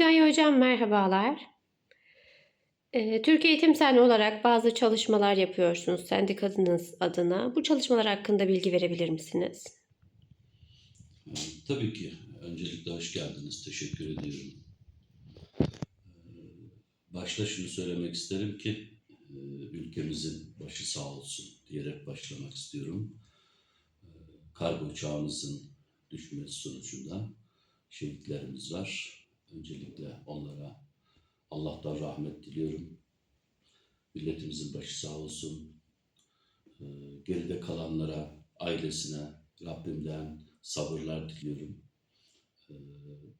Hüdayi Hocam merhabalar. Ee, Türk Eğitim Sen olarak bazı çalışmalar yapıyorsunuz sendikanız adına. Bu çalışmalar hakkında bilgi verebilir misiniz? Tabii ki. Öncelikle hoş geldiniz. Teşekkür ediyorum. Ee, Başta şunu söylemek isterim ki e, ülkemizin başı sağ olsun diyerek başlamak istiyorum. Ee, Kargo uçağımızın düşmesi sonucunda şehitlerimiz var. Öncelikle onlara Allah'tan rahmet diliyorum. Milletimizin başı sağ olsun. Ee, Geride kalanlara, ailesine Rabbimden sabırlar diliyorum. Ee,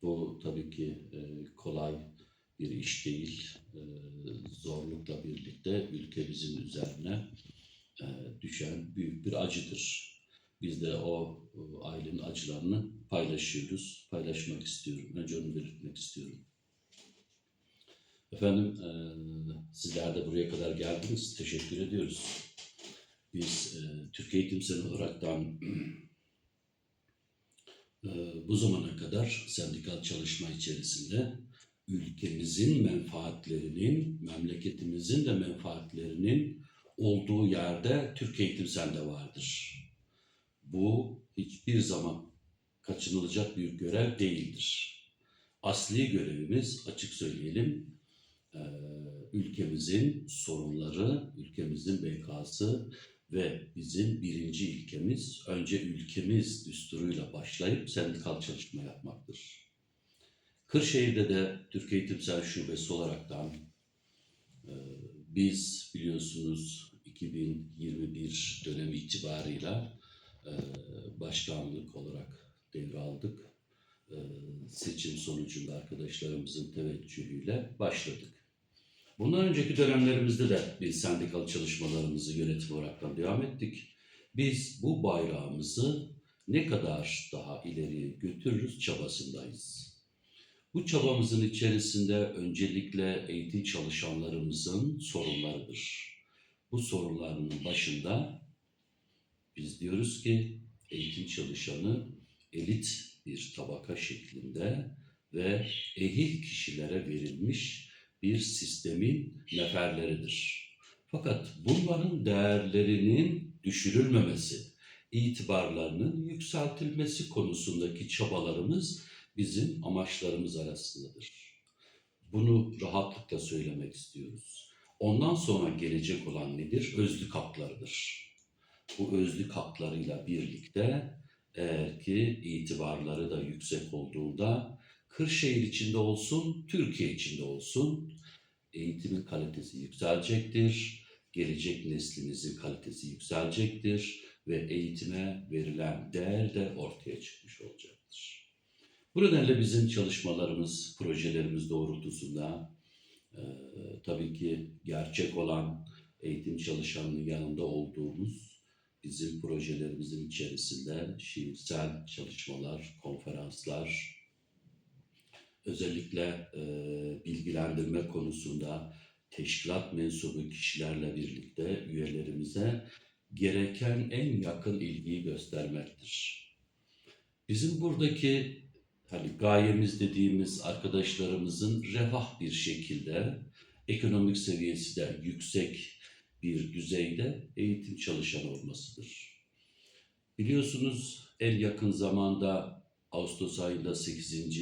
Bu tabii ki e, kolay bir iş değil. Ee, Zorlukla birlikte ülkemizin üzerine e, düşen büyük bir acıdır. Biz de o ailenin acılarını paylaşıyoruz, paylaşmak istiyorum. Önce onu belirtmek istiyorum. Efendim, e, sizler de buraya kadar geldiniz. Teşekkür ediyoruz. Biz e, Türk Eğitim Seni olaraktan e, bu zamana kadar sendikal çalışma içerisinde ülkemizin menfaatlerinin, memleketimizin de menfaatlerinin olduğu yerde Türk Eğitim Sen'de vardır. Bu hiçbir zaman kaçınılacak bir görev değildir. Asli görevimiz açık söyleyelim e, ülkemizin sorunları, ülkemizin bekası ve bizim birinci ilkemiz önce ülkemiz düsturuyla başlayıp sendikal çalışma yapmaktır. Kırşehir'de de Türk Eğitim Sen Şubesi olaraktan e, biz biliyorsunuz 2021 dönemi itibarıyla başkanlık olarak devraldık. E, seçim sonucunda arkadaşlarımızın teveccühüyle başladık. Bundan önceki dönemlerimizde de biz sendikal çalışmalarımızı yönetim olarak devam ettik. Biz bu bayrağımızı ne kadar daha ileriye götürürüz çabasındayız. Bu çabamızın içerisinde öncelikle eğitim çalışanlarımızın sorunlarıdır. Bu sorunların başında biz diyoruz ki eğitim çalışanı elit bir tabaka şeklinde ve ehil kişilere verilmiş bir sistemin neferleridir. Fakat bunların değerlerinin düşürülmemesi, itibarlarının yükseltilmesi konusundaki çabalarımız bizim amaçlarımız arasındadır. Bunu rahatlıkla söylemek istiyoruz. Ondan sonra gelecek olan nedir? Özlük haklarıdır. Bu özlük haklarıyla birlikte eğer ki itibarları da yüksek olduğunda Kırşehir içinde olsun, Türkiye içinde olsun eğitimin kalitesi yükselecektir. Gelecek neslimizin kalitesi yükselecektir ve eğitime verilen değer de ortaya çıkmış olacaktır. Bu nedenle bizim çalışmalarımız, projelerimiz doğrultusunda e, tabii ki gerçek olan eğitim çalışanının yanında olduğumuz bizim projelerimizin içerisinde şiirsel çalışmalar, konferanslar, özellikle e, bilgilendirme konusunda teşkilat mensubu kişilerle birlikte üyelerimize gereken en yakın ilgiyi göstermektir. Bizim buradaki hani gayemiz dediğimiz arkadaşlarımızın refah bir şekilde ekonomik seviyesi de yüksek bir düzeyde eğitim çalışan olmasıdır. Biliyorsunuz en yakın zamanda Ağustos ayında 8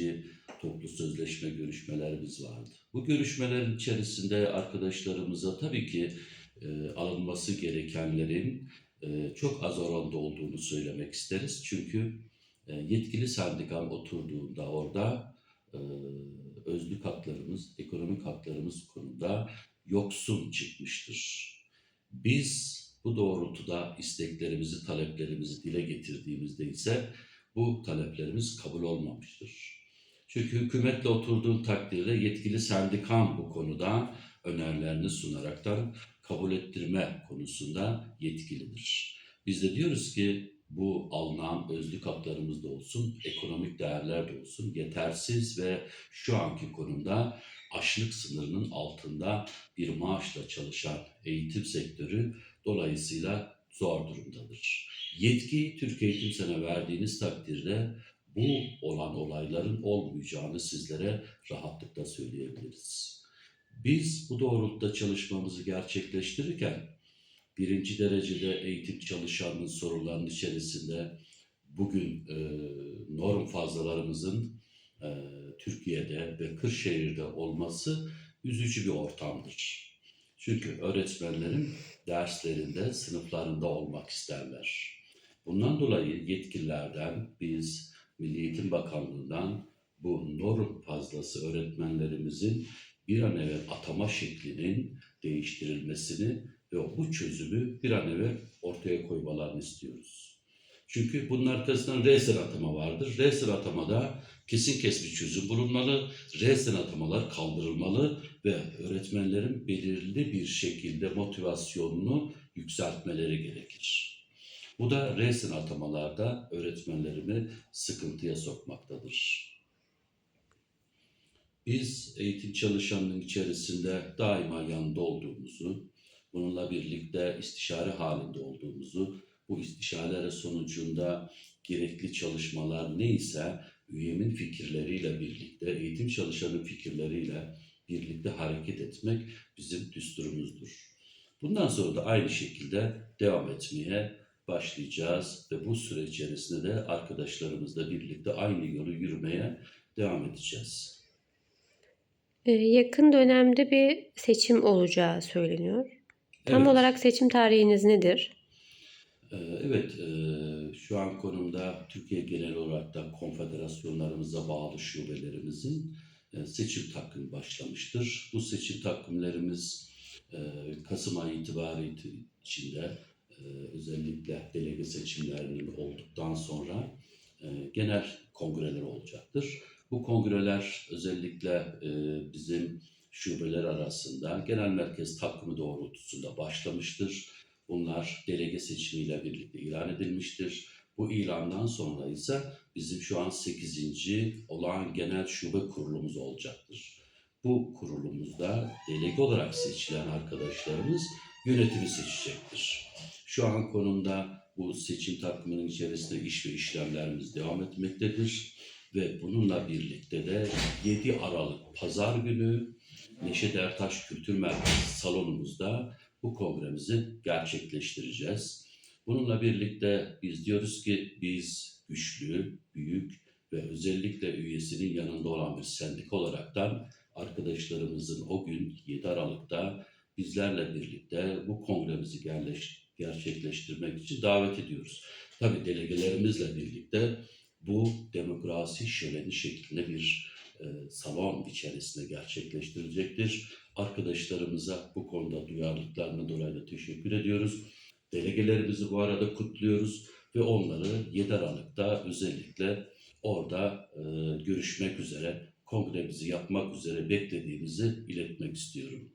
toplu sözleşme görüşmelerimiz vardı. Bu görüşmelerin içerisinde arkadaşlarımıza tabii ki e, alınması gerekenlerin e, çok az oranda olduğunu söylemek isteriz. Çünkü e, yetkili sendikam oturduğunda orada e, özlük haklarımız, ekonomik haklarımız konuda yoksun çıkmıştır. Biz bu doğrultuda isteklerimizi, taleplerimizi dile getirdiğimizde ise bu taleplerimiz kabul olmamıştır. Çünkü hükümetle oturduğun takdirde yetkili sendikam bu konuda önerilerini sunaraktan kabul ettirme konusunda yetkilidir. Biz de diyoruz ki bu alınan özlük haklarımız da olsun, ekonomik değerler de olsun yetersiz ve şu anki konumda açlık sınırının altında bir maaşla çalışan eğitim sektörü dolayısıyla zor durumdadır. Yetkiyi Türk Eğitim Sen'e verdiğiniz takdirde bu olan olayların olmayacağını sizlere rahatlıkla söyleyebiliriz. Biz bu doğrultuda çalışmamızı gerçekleştirirken birinci derecede eğitim çalışanının sorularının içerisinde bugün e, norm fazlalarımızın e, Türkiye'de ve Kırşehir'de olması üzücü bir ortamdır. Çünkü öğretmenlerin derslerinde, sınıflarında olmak isterler. Bundan dolayı yetkililerden biz Milli Eğitim Bakanlığı'ndan bu norm fazlası öğretmenlerimizin bir an evvel atama şeklinin değiştirilmesini ve bu çözümü bir an evvel ortaya koymalarını istiyoruz. Çünkü bunun arkasından resen atama vardır. Resen atamada kesin kes bir çözüm bulunmalı. Resen atamalar kaldırılmalı ve öğretmenlerin belirli bir şekilde motivasyonunu yükseltmeleri gerekir. Bu da resen atamalarda öğretmenlerimi sıkıntıya sokmaktadır. Biz eğitim çalışanının içerisinde daima yanında olduğumuzu, bununla birlikte istişare halinde olduğumuzu, bu istişareler sonucunda gerekli çalışmalar neyse üyemin fikirleriyle birlikte, eğitim çalışanın fikirleriyle birlikte hareket etmek bizim düsturumuzdur. Bundan sonra da aynı şekilde devam etmeye başlayacağız ve bu süre içerisinde de arkadaşlarımızla birlikte aynı yolu yürümeye devam edeceğiz. Ee, yakın dönemde bir seçim olacağı söyleniyor. Tam Evet. olarak seçim tarihiniz nedir? Ee, Evet, e, şu an konumda Türkiye genel olarak da konfederasyonlarımıza bağlı şubelerimizin e, seçim takvimi başlamıştır. Bu seçim takvimlerimiz e, Kasım ayı itibariyle içinde özellikle delege seçimlerinin olduktan sonra genel kongreler olacaktır. Bu kongreler özellikle bizim şubeler arasında genel merkez takvimi doğrultusunda başlamıştır. Bunlar delege seçimiyle birlikte ilan edilmiştir. Bu ilandan sonra ise bizim şu an 8. olağan genel şube kurulumuz olacaktır. Bu kurulumuzda delege olarak seçilen arkadaşlarımız yönetimi seçecektir. Şu an konumda bu seçim takviminin içerisinde iş ve işlemlerimiz devam etmektedir. Ve bununla birlikte de 7 Aralık Pazar günü Neşet Ertaş Kültür Merkezi salonumuzda bu kongremizi gerçekleştireceğiz. Bununla birlikte biz diyoruz ki biz güçlü, büyük ve özellikle üyesinin yanında olan bir sendika olaraktan arkadaşlarımızın o gün 7 Aralık'ta bizlerle birlikte bu kongremizi gerçekleştirmek için davet ediyoruz. Tabii delegelerimizle birlikte bu demokrasi şöleni şeklinde bir salon içerisinde gerçekleştirilecektir. Arkadaşlarımıza bu konuda duyarlılıklarına dolayı da teşekkür ediyoruz. Delegelerimizi bu arada kutluyoruz ve onları 7 Aralık'ta özellikle orada e, görüşmek üzere, kongremizi yapmak üzere beklediğimizi iletmek istiyorum.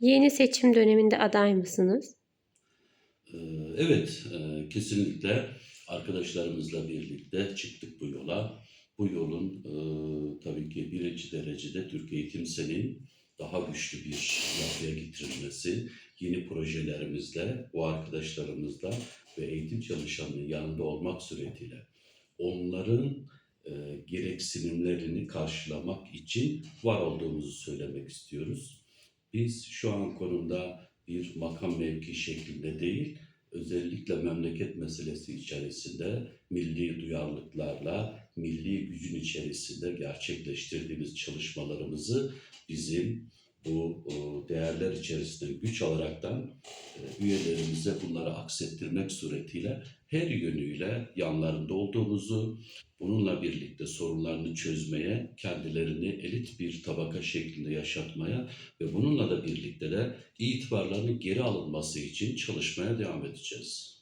Yeni seçim döneminde aday mısınız? Ee, Evet, e, kesinlikle arkadaşlarımızla birlikte çıktık bu yola. Bu yolun e, tabii ki birinci derecede Türk Eğitim Sen'in daha güçlü bir yapıya getirilmesi, yeni projelerimizle, bu arkadaşlarımızla ve eğitim çalışanının yanında olmak suretiyle onların e, gereksinimlerini karşılamak için var olduğumuzu söylemek istiyoruz. Biz şu an konumda bir makam mevki şeklinde değil, özellikle memleket meselesi içerisinde milli duyarlılıklarla, milli gücün içerisinde gerçekleştirdiğimiz çalışmalarımızı bizim bu o, değerler içerisinde güç alaraktan e, üyelerimize bunları aksettirmek suretiyle her yönüyle yanlarında olduğumuzu, bununla birlikte sorunlarını çözmeye, kendilerini elit bir tabaka şeklinde yaşatmaya ve bununla da birlikte de itibarlarının geri alınması için çalışmaya devam edeceğiz.